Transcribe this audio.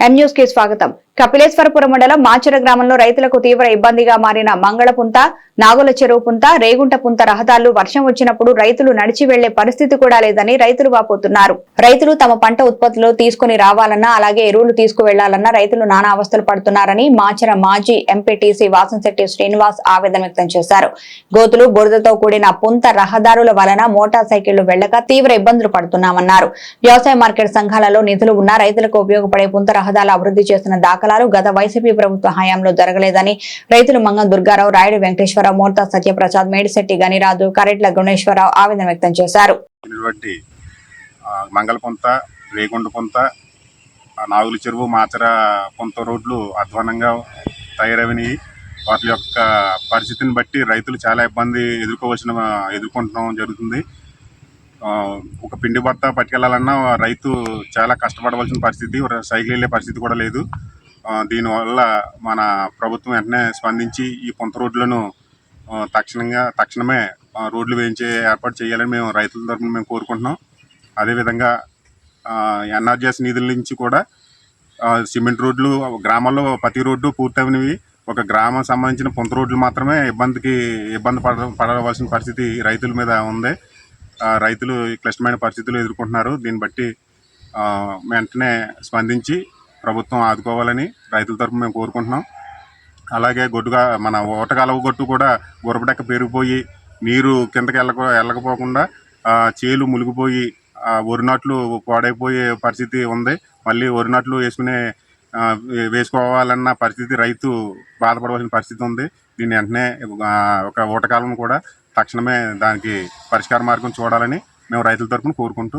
ఎం కి స్వాగతం. కపిలేశ్వరపురం మండలం మాచర గ్రామంలో రైతులకు తీవ్ర ఇబ్బందిగా మారిన మంగళపుంత నాగుల చెరువు పుంత రేగుంట పుంత రహదారులు వర్షం వచ్చినప్పుడు రైతులు నడిచి వెళ్ళే పరిస్థితి కూడా లేదని రైతులు వాపోతున్నారు. రైతులు తమ పంట ఉత్పత్తులు తీసుకుని రావాలన్నా అలాగే ఎరువులు తీసుకువెళ్ళాలన్నా రైతులు నానా అవస్థలు పడుతున్నారని మాచర మాజీ ఎంపీటీసీ వాసంశెట్టి శ్రీనివాస్ ఆవేదన వ్యక్తం చేశారు. గోతులు బురదతో కూడిన పుంత రహదారుల వలన మోటార్ సైకిళ్ళు వెళ్ళక తీవ్ర ఇబ్బందులు పడుతున్నామన్నారు. వ్యవసాయ మార్కెట్ సంఘాలలో నిధులు ఉన్న రైతులకు ఉపయోగపడే పుంత రహదారుల అభివృద్ధి చేసిన దాఖలు దాఖలాలు గత వైసీపీ ప్రభుత్వ హయాంలో జరగలేదని రైతులు మంగం దుర్గారావు రాయుడు వెంకటేశ్వరరావు మోర్తా సత్యప్రసాద్ మేడిశెట్టి గనిరాజు కరెట్ల గుణేశ్వరరావు ఆవేదన వ్యక్తం చేశారు. అయినటువంటి ఆ, నాగుల చెరువు మాచర పొంత రోడ్లు అధ్వానంగా తయారవినాయి వాటి యొక్క పరిస్థితిని బట్టి రైతులు చాలా ఇబ్బంది ఎదుర్కోవాల్సిన ఎదుర్కొంటడం జరుగుతుంది. ఒక పిండి బత్త పట్టుకెళ్ళాలన్నా రైతు చాలా కష్టపడవలసిన పరిస్థితి సైకిల్ వెళ్ళే పరిస్థితి కూడా లేదు. దీనివల్ల మన ప్రభుత్వం వెంటనే స్పందించి ఈ పొంత రోడ్లను తక్షణంగా తక్షణమే రోడ్లు వేయించే ఏర్పాటు చేయాలని మేము రైతుల తరఫున మేము కోరుకుంటున్నాం. అదేవిధంగా ఎన్ఆర్జీఎస్ నిధుల నుంచి కూడా సిమెంట్ రోడ్లు గ్రామాల్లో ప్రతి రోడ్డు పూర్తయినవి ఒక గ్రామం సంబంధించిన పొంత రోడ్లు మాత్రమే ఇబ్బందికి ఇబ్బంది పడ పడవలసిన పరిస్థితి రైతుల మీద ఉంది. రైతులు ఈ క్లిష్టమైన పరిస్థితులు ఎదుర్కొంటున్నారు. దీన్ని బట్టి వెంటనే స్పందించి ప్రభుత్వం ఆదుకోవాలని రైతుల తరఫున మేము కోరుకుంటున్నాం. అలాగే గొడ్డుగా మన ఓటకాలవ గొట్టు కూడా గురపడక్క పెరిగిపోయి నీరు కిందకి వెళ్ళక వెళ్ళకపోకుండా చేలు మునిగిపోయి వరి నాట్లు పాడైపోయే పరిస్థితి ఉంది. మళ్ళీ వరి నాట్లు వేసుకునే వేసుకోవాలన్న పరిస్థితి రైతు బాధపడవలసిన పరిస్థితి ఉంది. దీన్ని వెంటనే ఒక ఓటకాలను కూడా తక్షణమే దానికి పరిష్కార మార్గం చూడాలని మేము రైతుల తరఫున కోరుకుంటూ